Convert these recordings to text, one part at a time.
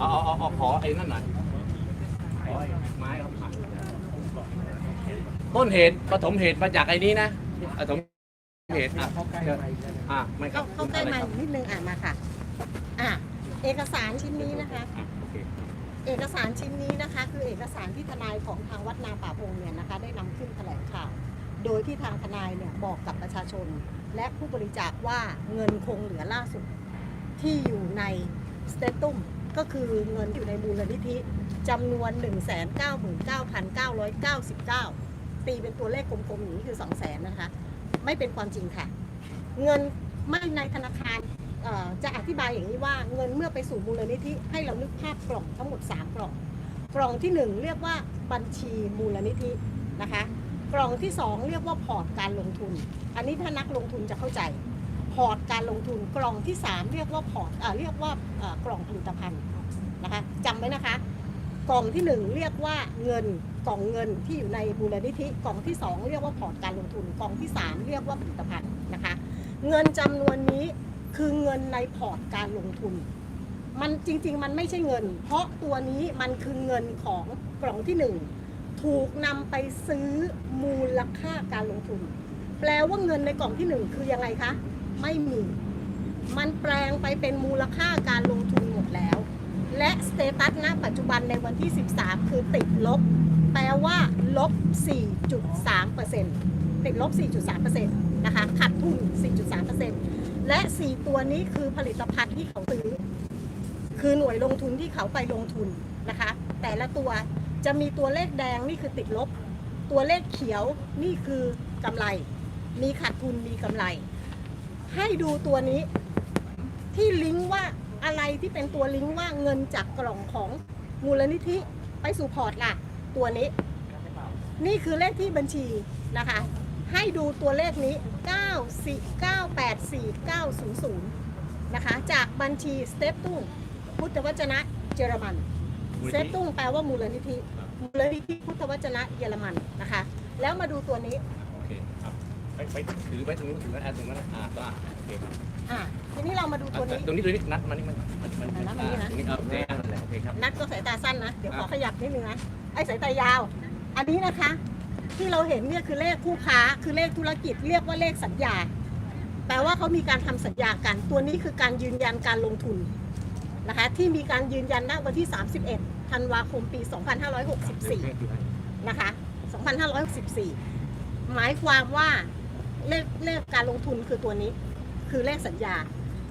เอาเอาเอาเอาขอไอ้นั่นหน่อยขอไอ้ไม้ครับต้นเหตุปฐมเหตุมาจากไอ้นี้นะปฐมเหตุอะอะไม่ครัเข้าบเข้าใกล้มานิดนึงอ่านมาค่ะ อะเอกสารชิ้นนี้นะคะอะโอเคเอกสารชิ้นนี้นะคะ คือเอกสารที่ทนายของทางวัดนาป่าพงเนี่ยนะคะ ได้นำขึ้นแถลงข่าว โดยที่ทางทนายเนี่ยบอกกับประชาชน และผู้บริจาคว่าเงินคงเหลือล่าสุดที่อยู่ในสเตตุม ก็คือเงินอยู่ในมูลนิธิจำนวน 199,999 ตีเป็นตัวเลขกลมๆอย่างนี้คือ 2 0 0 0 0นนะคะ ไม่เป็นความจริงค่ะ เงินไม่ในธนาคารจะอธิบายอย่างนี้ว่าเงินเมื่อไปสู่มูลนิธิให้เรานึกภาพกล่องทั้งหมด 3 กล่อง กล่องที่ 1 เรียกว่าบัญชีมูลนิธินะคะ กล่องที่ 2 เรียกว่าพอร์ตการลงทุน อันนี้ถ้านักลงทุนจะเข้าใจ พอร์ตการลงทุนกล่องที่ 3 เรียกว่าพอร์ตเรียกว่ากล่องผลิตภัณฑ์นะคะจำไว้นะคะ กล่องที่ 1 เรียกว่าเงินกล่องเงินที่อยู่ในมูลนิธิกล่องที่ 2 เรียกว่าพอร์ตการลงทุนกล่องที่ 3 เรียกว่าผลิตภัณฑ์นะคะเงินจำนวนนี้คือเงินในพอร์ตการลงทุน มันจริง ๆ มันไม่ใช่เงิน เพราะตัวนี้มันคือเงินของกล่องที่หนึ่งถูกนำไปซื้อมูลค่าการลงทุน แปลว่าเงินในกล่องที่หนึ่งคือยังไงคะ ไม่มี มันแปลงไปเป็นมูลค่าการลงทุนหมดแล้ว และสเตตัสณปัจจุบันในวันที่ 13 คือติดลบ แปลว่าลบ 4.3%ติดลบ 4.3%นะคะขาดทุน 4.3%และ 4 ตัวนี้คือผลิตภัณฑ์ที่เขาซื้อ คือหน่วยลงทุนที่เขาไปลงทุนนะคะ แต่ละตัวจะมีตัวเลขแดงนี่คือติดลบ ตัวเลขเขียวนี่คือกำไร มีขาดทุนมีกำไร ให้ดูตัวนี้ ที่ลิงก์ว่าอะไรที่เป็นตัวลิงก์ว่าเงินจากกล่องของมูลนิธิไปสู่พอร์ตล่ะ ตัวนี้ นี่คือเลขที่บัญชีนะคะ ให้ดูตัวเลขนี้ 9484900นะคะ จากบัญชีสเตปตุ้งพุทธวจนะเยอรมันเซฟตุ้งแปลว่ามูลนิธิ มูลนิธิพุทธวจนะเยอรมันนะคะ แล้วมาดูตัวนี้โอเคครับ ไปไปถือไปตรงนู้นถือไว้แอนตรงนั้นนะอ่าก็โอเคครับอะทีนี้เรามาดูตัวนี้ ตรงนี้ตรงนี้นัดมานี่มันมันมันอะนัดมานี่นะ ตรงนี้เอาโอเคนั่นแหละโอเคครับ นัดก็สายตาสั้นนะ เดี๋ยวขอครับขยับนิดนึงนะ ไอ้สายตายาว อันนี้นะคะ ที่เราเห็นเนี่ยคือเลขคู่ค้า คือเลขธุรกิจ เรียกว่าเลขสัญญา แปลว่าเขามีการทำสัญญากัน ตัวนี้คือการยืนยันการลงทุนนะคะ ที่มีการยืนยันณวันที่ 31 ธันวาคมปี 2564 นะคะ 2564 หมายความว่า เลขเลขการลงทุนคือตัวนี้ คือเลขสัญญา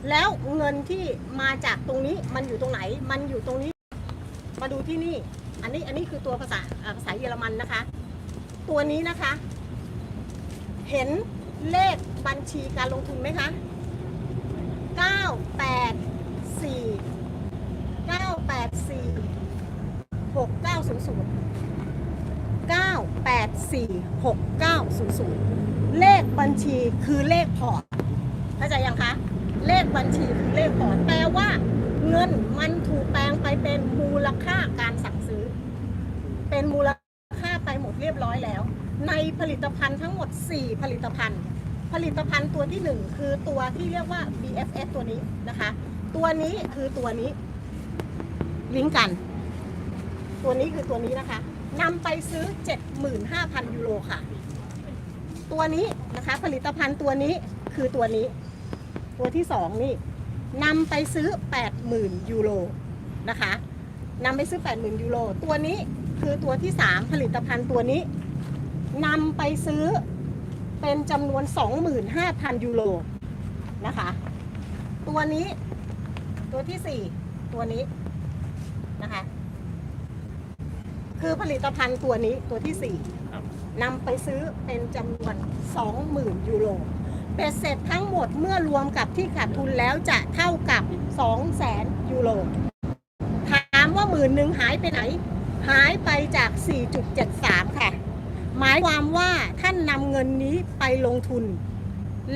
แล้วเงินที่มาจากตรงนี้มันอยู่ตรงไหน มันอยู่ตรงนี้ มาดูที่นี่ อันนี้อันนี้คือตัวภาษาภาษาเยอรมันนะคะ ตัวนี้นะคะ เห็นเลขบัญชีการลงทุนไหมคะ 984 984 6900 984 6900 เลขบัญชีคือเลขพอร์ตเข้าใจยังคะเลขบัญชีคือเลขพอร์ตแปลว่าเงินมันถูกแปลงไปเป็นมูลค่าการสั่งซื้อ เป็นมูลค่าไปหมดเรียบร้อยแล้ว ในผลิตภัณฑ์ทั้งหมด 4 ผลิตภัณฑ์ ผลิตภัณฑ์ตัวที่ 1 คือตัวที่เรียกว่า BFS ตัวนี้นะคะ ตัวนี้คือตัวนี้ลิงก์กัน ตัวนี้คือตัวนี้นะคะนำไปซื้อ 75,000 ยูโรค่ะ ตัวนี้นะคะ ผลิตภัณฑ์ตัวนี้คือตัวนี้ ตัวที่2นี่นำไปซื้อ 80,000 ยูโรนะคะนำไปซื้อ 80,000 ยูโรตัวนี้คือตัวที่3ผลิตภัณฑ์ตัวนี้นำไปซื้อเป็นจำนวน 25,000 ยูโรนะคะ ตัวนี้ตัวที่4ตัวนี้นะคะ คือผลิตภัณฑ์ตัวนี้ตัวที่ครับ4 นำไปซื้อเป็นจำนวน 20,000 ยูโรเป็ดเสร็จทั้งหมดเมื่อรวมกับที่ขาดทุนแล้วจะเท่ากับ 200,000 ยูโร ถามว่าหมื่นหนึ่งหายไปไหน หายไปจาก 4.73 ค่ะ หมายความว่าท่านนำเงินนี้ไปลงทุน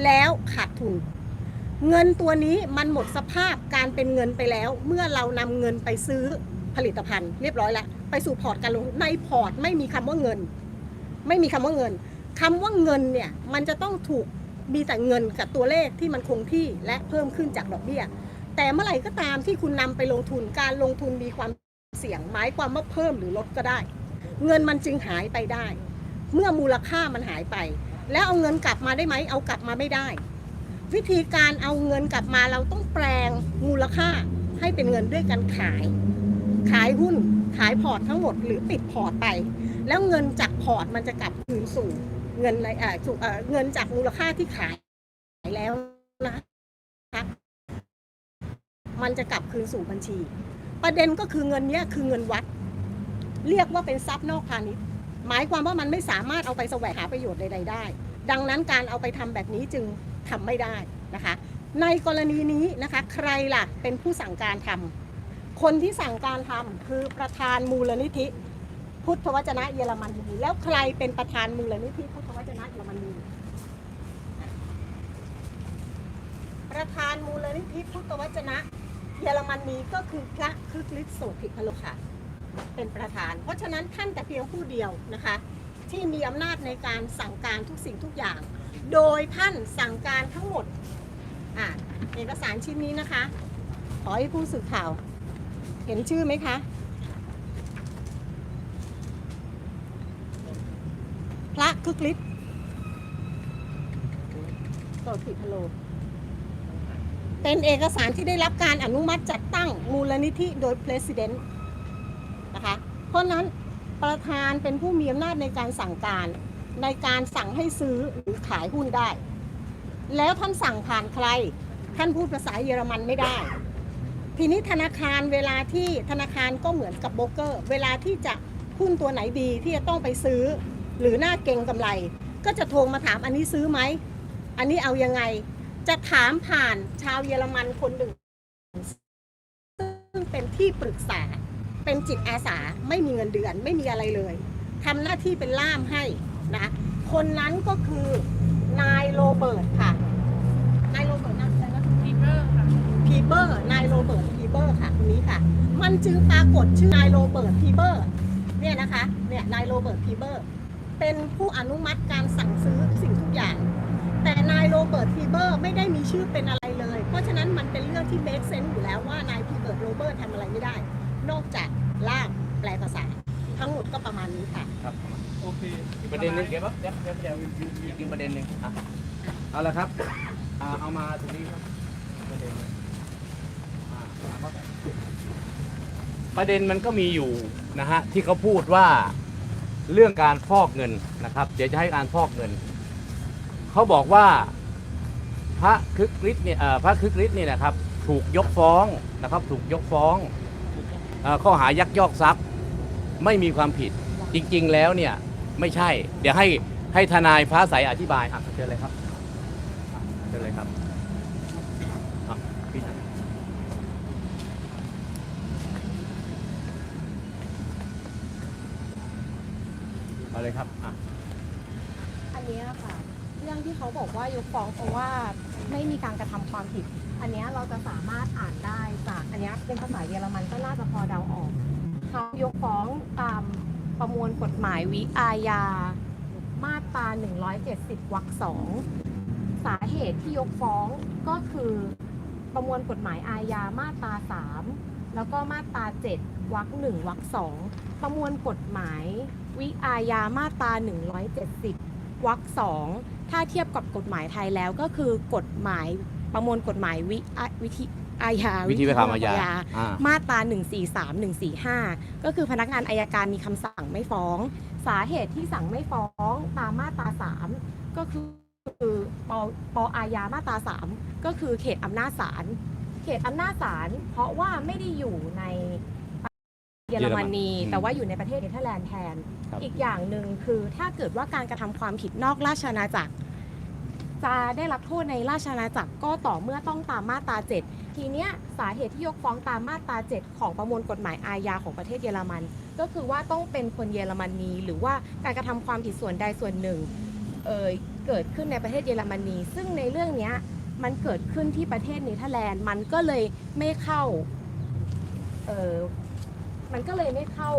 แล้วขาดทุน เงินตัวนี้มันหมดสภาพการเป็นเงินไปแล้ว เมื่อเรานำเงินไปซื้อผลิตภัณฑ์เรียบร้อยแล้ว ไปสู่พอร์ตการลงทุนในพอร์ตไม่มีคำว่าเงิน ไม่มีคำว่าเงินคำว่าเงินเนี่ยมันจะต้องถูกมีแต่เงินกับตัวเลขที่มันคงที่และเพิ่มขึ้นจากดอกเบี้ย แต่เมื่อไหร่ก็ตามที่คุณนำไปลงทุนการลงทุนมีความเสี่ยงหมายความว่าเพิ่มหรือลดก็ได้ เงินมันจึงหายไปได้ เมื่อมูลค่ามันหายไป แล้วเอาเงินกลับมาได้ไหมเอากลับมาไม่ได้ วิธีการเอาเงินกลับมาเราต้องแปลงมูลค่าให้เป็นเงินด้วยการขาย ขายหุ้นขายพอร์ตทั้งหมดหรือปิดพอร์ตไป แล้วเงินจากพอร์ตมันจะกลับคืนสู่เงินอ่อสู่เออเงินจากมูลค่าที่ขายแล้วนะคะมันจะกลับคืนสู่บัญชี ประเด็นก็คือเงินเนี้ยคือเงินวัด เรียกว่าเป็นทรัพย์นอกพาณิชย์หมายความว่ามันไม่สามารถเอาไปแสวงหาประโยชน์ใดๆได้ ดังนั้นการเอาไปทำแบบนี้จึงทำไม่ได้นะคะ ในกรณีนี้นะคะ ใครล่ะเป็นผู้สั่งการทำคนที่สั่งการทำคือประธานมูลนิธิ พุทธวจนะเยอรมนีแล้วใครเป็นประธานมูลนิธิพุทธวจนะเยอรมนีประธานมูลนิธิพุทธวจนะเยอรมนีก็คือพระคึกฤทธิ์โสภิพโลค่ะเป็นประธาน เพราะฉะนั้นท่านแต่เพียงผู้เดียวนะคะ ที่มีอำนาจในการสั่งการทุกสิ่งทุกอย่าง โดยท่านสั่งการทั้งหมดอ่าเอกสารชิ้นนี้นะคะ ขอให้ผู้สื่อข่าว เห็นชื่อไหมคะ พระ คึกฤทธิ์โสภิพโล เป็นเอกสารที่ได้รับการอนุมัติจัดตั้งมูลนิธิโดย President นะคะ เพราะฉะนั้นประธานเป็นผู้มีอำนาจในการสั่งการในการสั่งให้ซื้อหรือขายหุ้นได้ แล้วท่านสั่งผ่านใคร ท่านพูดภาษาเยอรมันไม่ได้ ทีนี้ธนาคารเวลาที่ธนาคารก็เหมือนกับโบรกเกอร์ เวลาที่จะหุ้นตัวไหนดีที่จะต้องไปซื้อ หรือหน้าเก่งกำไร ก็จะโทรมาถามอันนี้ซื้อไหม อันนี้เอายังไง จะถามผ่านชาวเยอรมันคนหนึ่งซึ่งเป็นที่ปรึกษา เป็นจิตอาสาไม่มีเงินเดือนไม่มีอะไรเลยทำหน้าที่เป็นล่ามให้นะคนนั้นก็คือนายโรเบิร์ตค่ะนายโรเบิร์ตนะอะไรนะพีเบอร์ค่ะพีเบอร์นายโรเบิร์ตพีเบอร์ค่ะคนนี้ค่ะ มันจึงปรากฏชื่อนายโรเบิร์ตพีเบอร์เนี่ยนะคะเนี่ยนายโรเบิร์ตพีเบอร์ เป็นผู้อนุมัติการสั่งซื้อสิ่งทุกอย่าง แต่นายโรเบิร์ตพีเบอร์ไม่ได้มีชื่อเป็นอะไรเลย เพราะฉะนั้นมันเป็นเรื่องที่เมคเซนต์อยู่แล้วว่านายพีเบิร์ตโรเบิร์ตทำอะไรไม่ได้ นอกจากล่ามแปลภาษา ทั้งหมดก็ประมาณนี้ค่ะ ครับโอเคอีกประเด็นหนึงเดี๋ยวเดี๋ยวเดี๋ยวเดี๋ยวอีกประเด็นหนึ่งอะเอาละครับอ่าเอามาตรงนี้ครับประเด็นอ่าประเด็นมันก็มีอยู่นะฮะที่เขาพูดว่า เรื่องการฟอกเงินนะครับ เดี๋ยวจะให้การฟอกเงิน เขาบอกว่าพระคึกฤทธิ์เนี่ยพระคึกฤทธิ์เนี่ยนะครับถูกยกฟ้องนะครับ ถูกยกฟ้องอข้อหายักยอกทรัพย์ไม่มีความผิดจริง ๆ แล้วเนี่ยไม่ใช่ เดี๋ยวให้ให้ทนายฟ้าใสอธิบายอะเชิญเลยครับเชิญเลยครับอะพี่ทนาย เลยครับอะอันเนี้ยค่ะ เรื่องที่เขาบอกว่ายกฟ้องเพราะว่าไม่มีการกระทำความผิด อันเนี้ยเราจะสามารถอ่านได้จากอันเนี้ยเป็นภาษาเยอรมันก็น่าจะพอเดาออกเขายกฟ้องตามประมวลกฎหมายวิอาญามาตรา170วรรคสองสาเหตุที่ยกฟ้องก็คือประมวลกฎหมายอาญามาตรา3 แล้วก็มาตรา 7วรรคหนึ่งวรรคสองประมวลกฎหมาย วิอาญามาตรา 170วรรคสองถ้าเทียบกับกฎหมายไทยแล้วก็คือกฎหมายประมวลกฎหมายวิอาวิธีอาญาวิธีไปทำอาญาอ่ามาตรา 143 145 ก็คือพนักงานอายการมีคำสั่งไม่ฟ้อง สาเหตุที่สั่งไม่ฟ้องตามมาตรา 3 ก็คือคือปปอาญามาตรา 3 ก็คือเขตอำนาจศาล เขตอำนาจศาลเพราะว่าไม่ได้อยู่ในเยอรมนีเยอรมันแต่ว่าอยู่ในประเทศเนเธอร์แลนด์แทน ครับ อีกอย่างหนึ่งคือถ้าเกิดว่าการกระทำความผิดนอกราชอาณาจักร จะได้รับโทษในราชอาณาจักรก็ต่อเมื่อต้องตามมาตรา 7 ทีเนี้ยสาเหตุที่ยกฟ้องตามมาตรา 7 ของประมวลกฎหมายอาญาของประเทศเยอรมัน ก็คือว่าต้องเป็นคนเยอรมนี หรือว่าการกระทำความผิดส่วนใดส่วนหนึ่งเอ่ยเกิดขึ้นในประเทศเยอรมนี ซึ่งในเรื่องเนี้ย มันเกิดขึ้นที่ประเทศเนเธอร์แลนด์ มันก็เลยไม่เข้า เออมันก็เลยไม่เข้า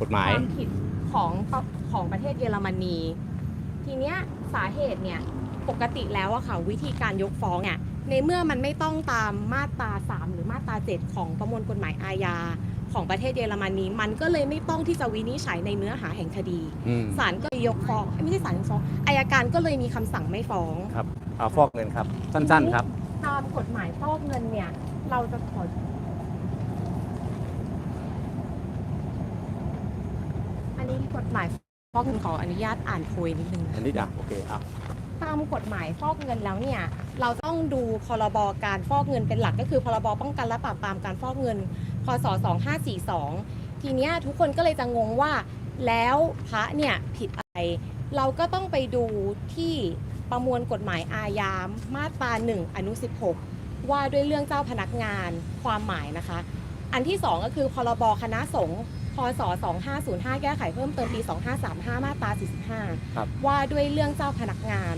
กฎหมายความผิดของของประเทศเยอรมนี ทีเนี้ยสาเหตุเนี่ยปกติแล้วอะค่ะวิธีการยกฟ้องเนี่ยในเมื่อมันไม่ต้องตามมาตรา 3 หรือมาตรา 7 ของประมวลกฎหมายอาญาของประเทศเยอรมนี มันก็เลยไม่ต้องที่จะวินิจฉัยในเนื้อหาแห่งคดี อืม ศาลก็เลยยกฟ้องเอ้ยไม่ใช่ศาลยกฟ้องอายการก็เลยมีคำสั่งไม่ฟ้อง ครับเอาฟอกเงินครับ สั้น ๆ ครับ ตามกฎหมายฟอกเงินเนี่ย เราจะขอ อันนี้กฎหมายฟอกเงินขออนุญาตอ่านโพยนิดนึงนะอันนี้อะโอเคเอาตามกฎหมายฟอกเงินแล้วเนี่ย เราต้องดูพรบการฟอกเงินเป็นหลักก็คือพรบป้องกันและปราบปรามการฟอกเงิน พศ 2542 ทีเนี้ยทุกคนก็เลยจะงงว่า แล้วพระเนี่ยผิดอะไร เราก็ต้องไปดูที่ ประมวลกฎหมายอาญามาตรา1อนุ 16 ว่าด้วยเรื่องเจ้าพนักงานความหมายนะคะ อันที่ 2 ก็คือพรบคณะสงฆ์พศ 2505 แก้ไขเพิ่มเติมปี 2535 มาตรา 45ครับว่าด้วยเรื่องเจ้าพนักงาน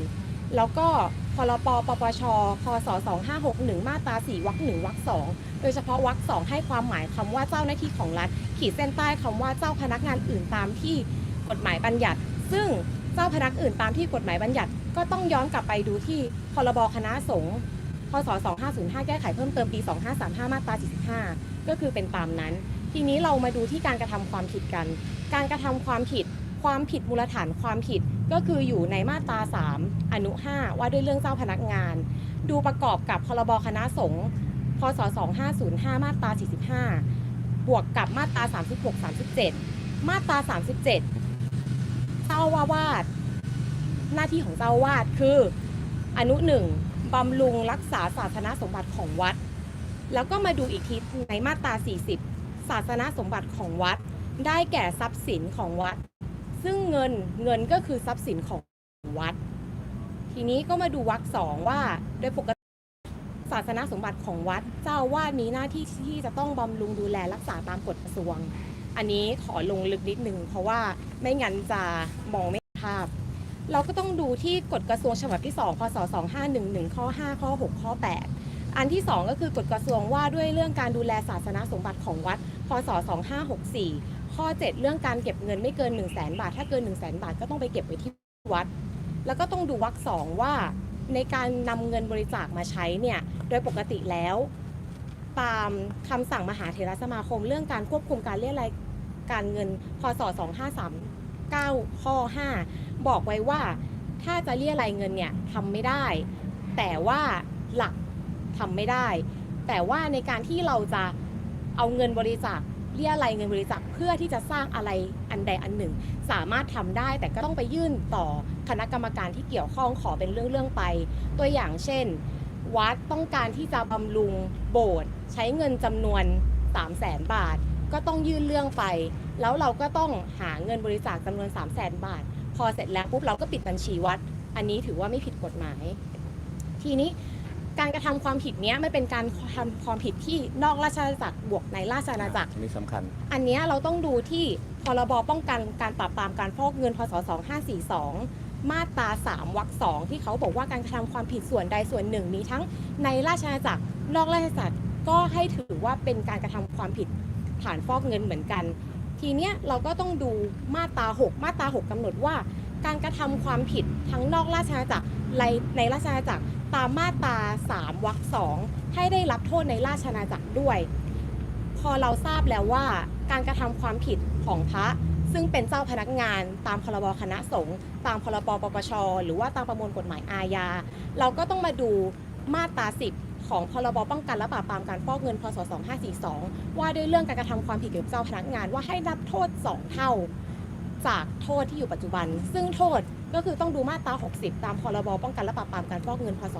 แล้วก็พรปปปช พศ 2561 มาตรา 4วรรคหนึ่งวรรคสองโดยเฉพาะวรรคสองให้ความหมายคำว่าเจ้าหน้าที่ของรัฐ ขีดเส้นใต้คำว่าเจ้าพนักงานอื่นตามที่กฎหมายบัญญัติ ซึ่งเจ้าพนักอื่นตามที่กฎหมายบัญญัติ ก็ต้องย้อนกลับไปดูที่พรบคณะสงฆ์พศ 2505 แก้ไขเพิ่มเติมปี 2535 มาตรา 45 ก็คือเป็นตามนั้น ทีนี้เรามาดูที่การกระทำความผิดกัน การกระทำความผิด ความผิดมูลฐานความผิดก็คืออยู่ในมาตรา 3 อนุ 5 ว่าด้วยเรื่องเจ้าพนักงาน ดูประกอบกับพรบคณะสงฆ์พศ 2505 มาตรา 45 บวกกับมาตรา 36 37 มาตรา 37เจ้าอาวาส หน้าที่ของเจ้าวาสคืออนุหนึ่งบำรุงรักษาศาสนสมบัติของวัด แล้วก็มาดูอีกทีในมาตรา 40 ศาสนสมบัติของวัด ได้แก่ทรัพย์สินของวัด ซึ่งเงินเงินก็คือทรัพย์สินของวัด ทีนี้ก็มาดูวรรคสองว่าโดยปกติศาสนสมบัติของวัด เจ้าวาดมีหน้าที่ที่จะต้องบำรุงดูแลรักษาตามกฎกระทรวง อันนี้ขอลงลึกนิดนึงเพราะว่าไม่งั้นจะมองไม่เห็นภาพ เราก็ต้องดูที่กฎกระทรวงฉบับที่ 2 พศ 2511 ข้อ 5 ข้อ 6 ข้อ 8 อันที่ 2 ก็คือกฎกระทรวงว่าด้วยเรื่องการดูแลศาสนสมบัติของวัด พศ 2564 ข้อ 7 เรื่องการเก็บเงินไม่เกิน 1 0 0 0 0แบาท ถ้าเกิน 1 0 0 0 0แบาทก็ต้องไปเก็บไว้ที่วัด แล้วก็ต้องดูวรรคสองว่าในการนำเงินบริจาคมาใช้เนี่ย โดยปกติแล้วตามคำสั่งมหาเถรสมาคม เรื่องการควบคุมการเรียรายการเงิน พศ 2539 ข้อ 5 บอกไว้ว่าถ้าจะเรียรายเงินเนี่ยทำไม่ได้ แต่ว่าหลักทำไม่ได้ แต่ว่าในการที่เราจะเอาเงินบริจาคเรียรายเงินบริจาคเพื่อที่จะสร้างอะไรอันใดอันหนึ่ง สามารถทำได้แต่ก็ต้องไปยื่นต่อคณะกรรมการที่เกี่ยวข้องขอเป็นเรื่องๆไป ตัวอย่างเช่น วัดต้องการที่จะบำรุงโบสถ์ใช้เงินจำนวน3 0 0แสนบาท ก็ต้องยื่นเรื่องไป แล้วเราก็ต้องหาเงินบริจาคจำนวน3 0 0แสนบาท พอเสร็จแล้วปุ๊บเราก็ปิดบัญชีวัด อันนี้ถือว่าไม่ผิดกฎหมาย ทีนี้การกระทำความผิดเนี้ยมันเป็นการทำความผิดที่นอกราชอาณาจักรบวกในราชอาณาจักรอันนี้สำคัญ อันเนี้ยเราต้องดูที่พรบป้องกันการปราบปรามการฟอกเงินพศ2542 มาตรา 3วรรคสองที่เขาบอกว่าการกระทำความผิดส่วนใดส่วนหนึ่งมีทั้งในราชอาณาจักรนอกราชอาณาจักรก็ให้ถือว่าเป็นการกระทำความผิดฐานฟอกเงินเหมือนกัน ทีเนี้ยเราก็ต้องดูมาตรา 6 มาตรา 6กำหนดว่า การกระทำความผิดทั้งนอกราชอาณาจักรในราชอาณาจักรตามมาตรา 3วรรคสองให้ได้รับโทษในราชอาณาจักรด้วย พอเราทราบแล้วว่าการกระทำความผิดของพระซึ่งเป็นเจ้าพนักงานตามพรบคณะสงฆ์ตามพรบปปช หรือว่าตามประมวลกฎหมายอาญา เราก็ต้องมาดูมาตรา 10 ของพรบป้องกันและปราบปรามการฟอกเงินพศ 2542 ว่าด้วยเรื่องการกระทำความผิดเกี่ยวกับเจ้าพนักงานว่าให้รับโทษ 2 เท่า จากโทษที่อยู่ปัจจุบัน ซึ่งโทษก็คือต้องดูมาตรา 60 ตามพรบป้องกันและปราบปรามการฟอกเงินพศ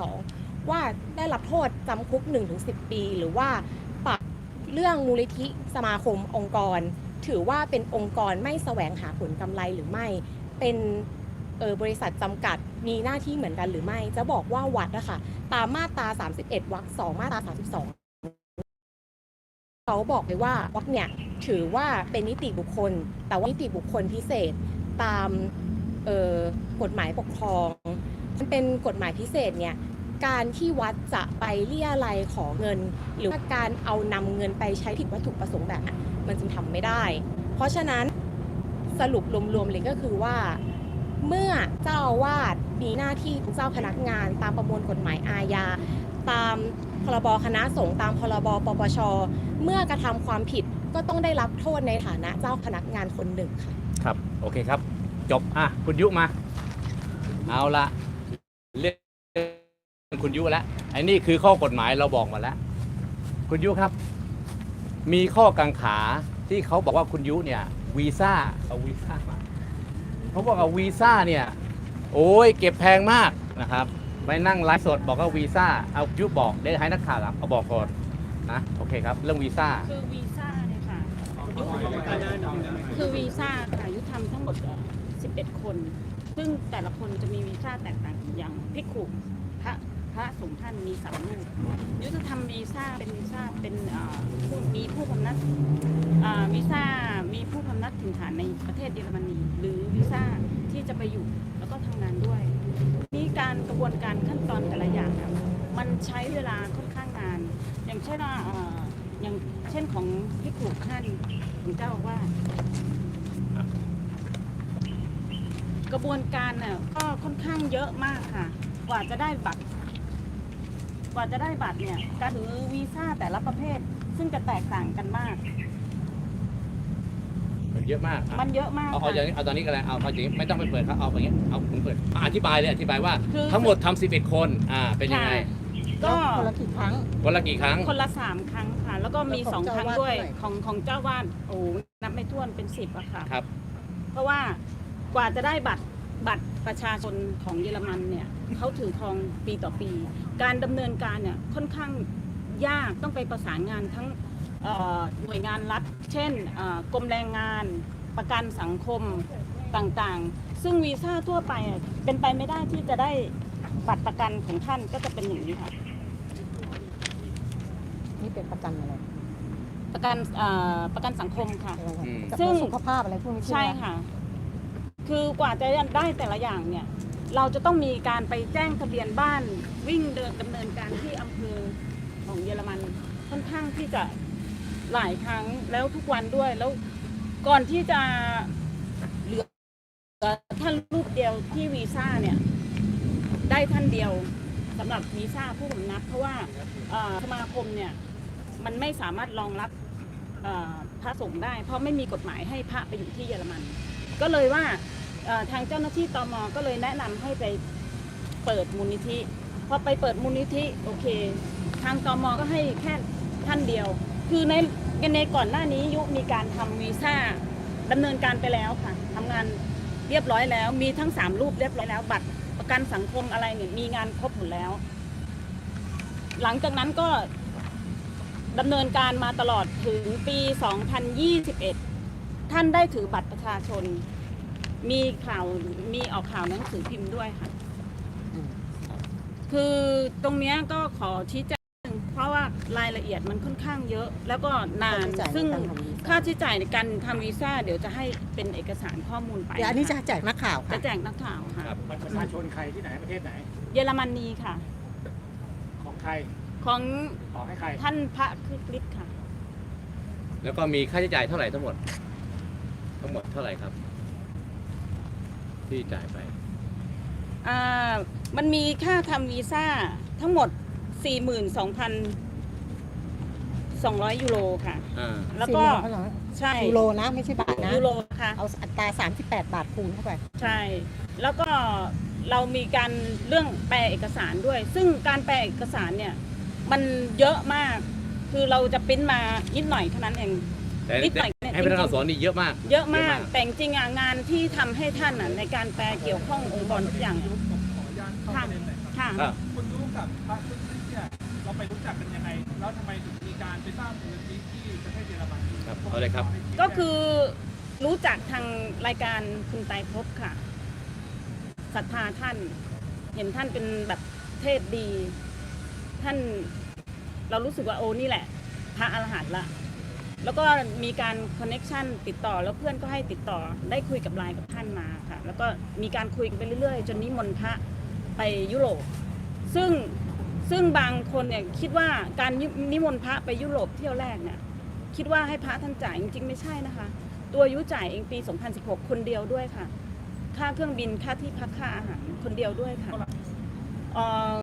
2542 ว่าได้รับโทษจำคุก 1-10 ปี หรือว่าปรับเรื่องมูลนิธิสมาคมองค์กร ถือว่าเป็นองค์กรไม่แสวงหาผลกำไรหรือไม่เป็นบริษัทจำกัดมีหน้าที่เหมือนกันหรือไม่ จะบอกว่าวัดอะคะ ตามมาตรา 31วรรค2มาตรา 32 เขาบอกเลยว่าวัดเนี่ยถือว่าเป็นนิติบุคคล แต่ว่านิติบุคคลพิเศษตามกฎหมายปกครองมันเป็นกฎหมายพิเศษเนี่ยการที่วัดจะไปเรียอะไรขอเงิน หรือว่าการเอานำเงินไปใช้ผิดวัตถุประสงค์แบบนั้นมันจึงทำไม่ได้ เพราะฉะนั้นสรุปรวมๆเลยก็คือว่า เมื่อเจ้าอาวาสมีหน้าที่เป็นเจ้าพนักงาน ตามประมวลกฎหมายอาญาตามพรบคณะสงฆ์ตามพรบปปช เมื่อกระทำความผิดก็ต้องได้รับโทษในฐานะเจ้าพนักงานคนหนึ่งค่ะครับ โอเคครับ จบ อะ คุณยุมา เอาละเรื่องคุณยุแล้วไอ้นี่คือข้อกฎหมายเราบอกมาแล้ว คุณยุครับ มีข้อกังขาที่เขาบอกว่าคุณยุเนี่ยวีซ่าเอาวีซ่ามา เขาบอกเอาวีซ่าเนี่ย โอ้ยเก็บแพงมากนะครับไปนั่งไลฟ์สดบอกว่าวีซ่าเอายุบอกได้ให้นักข่าวเอาบอกก่อนนะโอเคครับ เรื่องวีซ่าคือวีซ่าเนี่ยค่ะ คือวีซ่าค่ะยุทธทำทั้งหมดเอ่อ11 คน ซึ่งแต่ละคนจะมีวีซ่าแตกต่างกันอย่างพิกขุ พระสงฆ์ท่านมีสามรูปยุทธทำวีซ่าเป็นวีซ่าเป็นผู้มีผู้พำนักวีซ่ามีผู้พำนักถิ่นฐานในประเทศเยอรมนีหรือวีซ่าที่จะไปอยู่แล้วก็ทำงานด้วยนี่การกระบวนการขั้นตอนแต่ละอย่างอะมันใช้เวลาค่อนข้างนาน อย่างเช่นว่าอย่างเช่นของพิกุท่านของเจ้าว่ากระบวนการเนี่ยก็ค่อนข้างเยอะมากค่ะ กว่าจะได้บัตร กว่าจะได้บัตรเนี่ยการถือวีซ่าแต่ละประเภท ซึ่งจะแตกต่างกันมาก มันเยอะมากอะมันเยอะมากเอาเอาค่ะอย่างนี้เอาตอนนี้ก็แล้วเอาเอาอย่างนี้ไม่ต้องไปเปิดครับเอาอย่างนี้เอาผมเปิดอะอธิบายเลยอธิบายว่าคือทั้งหมดทำสิบเอ็ดคนอ่าเป็นยังไงค่ะก็คนละกี่ครั้งคนละกี่ครั้ง คนละสามครั้งค่ะ แล้วก็มีแล้วสขอองงครั้งเจ้าอาวาสด้วยเท่าไหร่ ของของเจ้าวาดโอ้นับไม่ถ้วนเป็นสิบอะค่ะ ครับ เพราะว่ากว่าจะได้บัตรบัตร ประชาชนของเยอรมันเนี่ยเขาถือครองปีต่อปี การดำเนินการเนี่ยค่อนข้างยากต้องไปประสานงานทั้งเอ่อหน่วยงานรัฐ เช่นเอ่อกรมแรงงานประกันสังคมต่างๆ ซึ่งวีซ่าทั่วไปอะเป็นไปไม่ได้ที่จะได้บัตรประกันของท่านก็จะเป็นอย่างนี้ค่ะ นี่เป็นประกันอะไร ประกันเอ่อประกันสังคมค่ะอืมซึ่งสุขภาพอะไรพวกนี้ใช่ไหมค่ะ คือกว่าจะได้แต่ละอย่างเนี่ย เราจะต้องมีการไปแจ้งทะเบียนบ้านวิ่งเดินดำเนินการที่อำเภอของเยอรมันค่อนข้างที่จะหลายครั้งแล้วทุกวันด้วยแล้วก่อนที่จะเหลือท่านรูปเดียวที่วีซ่าเนี่ย ได้ท่านเดียวสำหรับวีซ่าผู้ผมนับเพราะว่าสมาคมเนี่ยมันไม่สามารถรองรับพระสงฆ์ได้ เพราะไม่มีกฎหมายให้พระไปอยู่ที่เยอรมัน ก็เลยว่า อ่อทางเจ้าหน้าที่ตมก็เลยแนะนำให้ไปเปิดมูลนิธิพอไปเปิดมูลนิธิโอเค ทางตมก็ให้แค่ท่านเดียว คือในในก่อนหน้านี้ยุมีการทำวีซ่าดำเนินการไปแล้วค่ะทำงานเรียบร้อยแล้ว มีทั้งสามรูปเรียบร้อยแล้วบัตรประกันสังคมอะไรเนี่ยมีงานครบหมดแล้ว หลังจากนั้นก็ดำเนินการมาตลอดถึงปี 2021 ท่านได้ถือบัตรประชาชน มีข่าวมีออกข่าวหนังสือพิมพ์ด้วยค่ะ คือตรงเนี้ยก็ขอชี้แจงเพราะว่ารายละเอียดมันค่อนข้างเยอะ แล้วก็นานซึ่งค่าใช้จ่ายในการทำวีซ่าเดี๋ยวจะให้เป็นเอกสารข้อมูลไปเดี๋ยวอันนี้จะค่แจกนักข่าวจะค่ะแจกนักข่าวค่ะ ครับบัตรประชาชนใครที่ไหนประเทศไหนเยอรมนีค่ะ ของใครของขอให้ใคร ท่านพระคริสต์ค่ะ แล้วก็มีค่าใช้จ่ายเท่าไหร่ทั้งหมด ทั้งหมดเท่าไหร่ครับ ที่จ่ายไป อ่ามันมีค่าทำวีซ่าทั้งหมด 42,200 ยูโรค่ะ อ่า แล้วก็สี่หมื่นเท่าไหร่ใช่ยูโรนะไม่ใช่บาทนะยูโรค่ะ เอาอัตรา 38 บาทคูณเข้าไป ใช่ แล้วก็เรามีการเรื่องแปลเอกสารด้วย ซึ่งการแปลเอกสารเนี่ย มันเยอะมาก คือเราจะปริ้นมานิดหน่อยเท่านั้นเอง แต่นิดหน่อยเนี่ย ให้พนักงานสอนนี่เยอะมาก เยอะมากแต่จริงๆอะงานที่ทำให้ท่านอะในการแปลเกี่ยวข้ององค์กรทุกอย่างค่ะค่ะ ครับคุณรู้กับพระคุณเนี่ยเราไปรู้จักกันยังไง แล้วทำไมถึงมีการไปสร้างมูลนิธิที่ประเทศเยอรมันครับเอาเลยครับ ก็คือรู้จักทางรายการคุณไตรภพค่ะศรัทธาท่าน เห็นท่านเป็นแบบเทศดี ท่านเรารู้สึกว่าโอ้นี่แหละ พระอรหันต์ละ แล้วก็มีการคอนเน็ชันติดต่อแล้วเพื่อนก็ให้ติดต่อได้คุยกับไลน์กับท่านมาค่ะ แล้วก็มีการคุยกันไปเรื่อยๆ จนนิมนต์พระไปยุโรป ซึ่งซึ่งบางคนเนี่ยคิดว่าการนิมนต์พระไปยุโรปเที่ยวแรกเนี่ยคิดว่าให้พระท่านจ่ายจริงๆไม่ใช่นะคะ ตัวยุจ่ายเองปี 2016 คนเดียวด้วยค่ะ ค่าเครื่องบินค่าที่พักค่าอาหารคนเดียวด้วยค่ะ